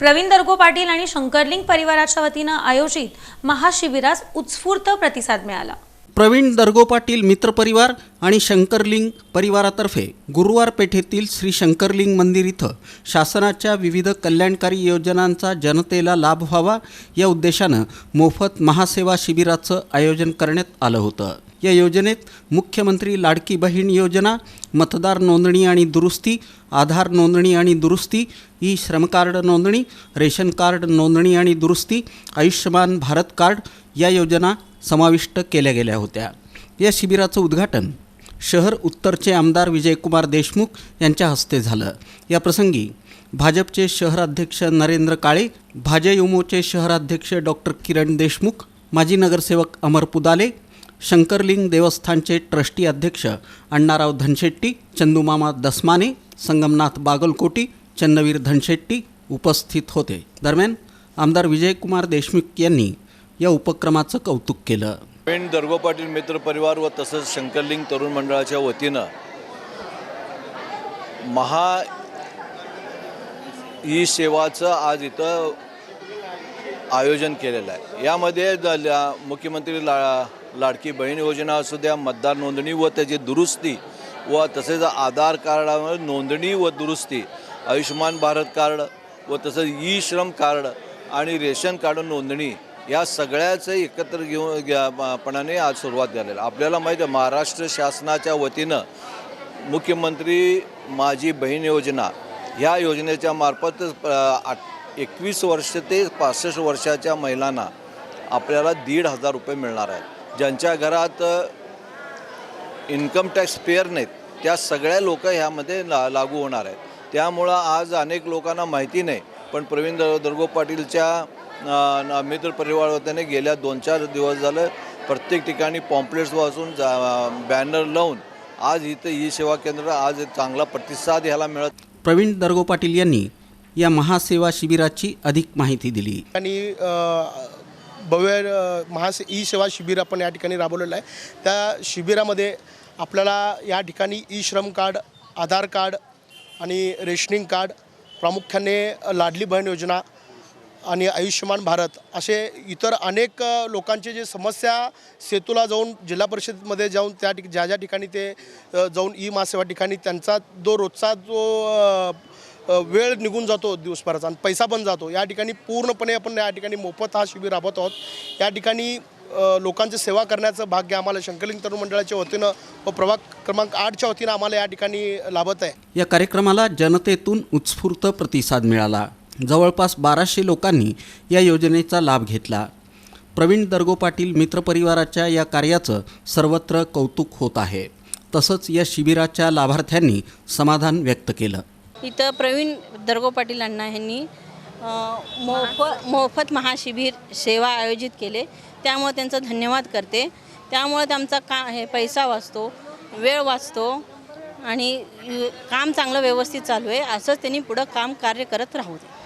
प्रवीण दर्गो पाटील आणि शंकरलिंग परिवाराच्या वतीनं आयोजित महाशिबिरास उत्स्फूर्त प्रतिसाद मिळाला. प्रवीण दर्गो पाटील मित्रपरिवार आणि शंकरलिंग परिवारातर्फे गुरुवार पेठेतील श्री शंकरलिंग मंदिर इथं शासनाच्या विविध कल्याणकारी योजनांचा जनतेला लाभ व्हावा या उद्देशानं मोफत महासेवा शिबिराचं आयोजन करण्यात आलं होतं. या योजनेत मुख्यमंत्री लाडकी बहीण योजना मतदार नोंदणी आणि दुरुस्ती आधार नोंदणी आणि दुरुस्ती ई श्रम कार्ड नोंदणी रेशन कार्ड नोंदणी आणि दुरुस्ती आयुष्यमान भारत कार्ड या योजना समाविष्ट केल्या गेल्या होत्या. या शिबिराचं उद्घाटन शहर उत्तरचे आमदार विजयकुमार देशमुख यांच्या हस्ते झालं. याप्रसंगी भाजपचे शहराध्यक्ष नरेंद्र काळे भाजयुमोचे शहराध्यक्ष डॉक्टर किरण देशमुख माजी नगरसेवक अमर पुदाले शंकरलिंग देवस्थानचे ट्रस्टी अध्यक्ष अण्णाराव धनशेट्टी चंदूमामा दसमाने संगमनाथ बागलकोटी चन्नवीर धनशेट्टी उपस्थित होते. दरम्यान आमदार विजयकुमार देशमुख यांनी या उपक्रमाचं कौतुक केलं. पेंट दर्गो पाटील मित्र परिवार व तसंच शंकरलिंग तरुण मंडळाच्या वतीनं महा ई सेवाचं आज इथं आयोजन केलेलं आहे. यामध्ये मुख्यमंत्री ला लाडकी बहीण योजना असू द्या मतदार नोंदणी व त्याची दुरुस्ती व तसेच आधार कार्डावर नोंदणी व दुरुस्ती आयुष्यमान भारत कार्ड व तसंच ई श्रम कार्ड आणि रेशन कार्ड नोंदणी या सगळ्याचं एकत्र घेऊन घ्या- पणाने आज सुरुवात झालेली आपल्याला माहीत आहे महाराष्ट्र शासनाच्या वतीनं मुख्यमंत्री माझी बहीण योजना ह्या योजनेच्या मार्फत एकवीस वर्ष ते पासष्ट वर्षाच्या महिलांना आपल्याला दीड हजार रुपये मिळणार आहेत. ज्यांच्या घरात इन्कम टॅक्स पेअर नाहीत त्या सगळ्या लोक ह्यामध्ये ला लागू होणार आहेत. त्यामुळं आज अनेक लोकांना माहिती नाही पण प्रवीण दर्गो पाटीलच्या मित्र परिवार वतीने गेल्या दोन चार दिवस झालं प्रत्येक ठिकाणी पॉम्पलेट्स वाचून जा बॅनर लावून आज इथं ई सेवा केंद्र आज एक चांगला प्रतिसाद ह्याला मिळत. प्रवीण दर्गो पाटील यांनी या महासेवा शिबिराची अधिक माहिती दिली. आणि भव्य महासे ई सेवा शिबिर आपण या ठिकाणी राबवलेलं आहे. त्या शिबिरामध्ये आपल्याला या ठिकाणी e Shram card Aadhaar card आणि रेशनिंग कार्ड प्रामुख्याने लाडली बहीण योजना आणि आयुष्यमान भारत असे इतर अनेक लोकांचे जे समस्या सेतूला जाऊन जिल्हा परिषदेमध्ये जाऊन त्या ठिक ज्या ज्या ठिकाणी ते जाऊन ई महासेवा ठिकाणी त्यांचा जो रोजचा जो वेळ निघून जातो दिवसभराचा आणि पैसा पण जातो. या ठिकाणी पूर्णपणे आपण या ठिकाणी मोफत हा शिबिर राबवत आहोत. या ठिकाणी लोकांची सेवा करण्याचं भाग्य आम्हाला. शंकरलिंग तरुण मंडळाच्या वतीनं व प्रभाग क्रमांक आठच्या वतीनं आम्हाला या ठिकाणी लाभत आहे. या कार्यक्रमाला जनतेतून उत्स्फूर्त प्रतिसाद मिळाला. जवळपास बाराशे लोकांनी या योजनेचा लाभ घेतला. प्रवीण दर्गो पाटील मित्रपरिवाराच्या या कार्याचं सर्वत्र कौतुक होत आहे. तसंच या शिबिराच्या लाभार्थ्यांनी समाधान व्यक्त केलं. इथं प्रवीण दर्गो पाटील अण्णा यांनी मोफत मोफत महाशिबिर सेवा आयोजित केले. त्यामुळे त्यांचं धन्यवाद करते. त्यामुळे त्यांचा का हे पैसा वाचतो वेळ वाचतो आणि काम चांगलं व्यवस्थित चालू आहे. असंच त्यांनी पुढं काम कार्य करत राहू दे.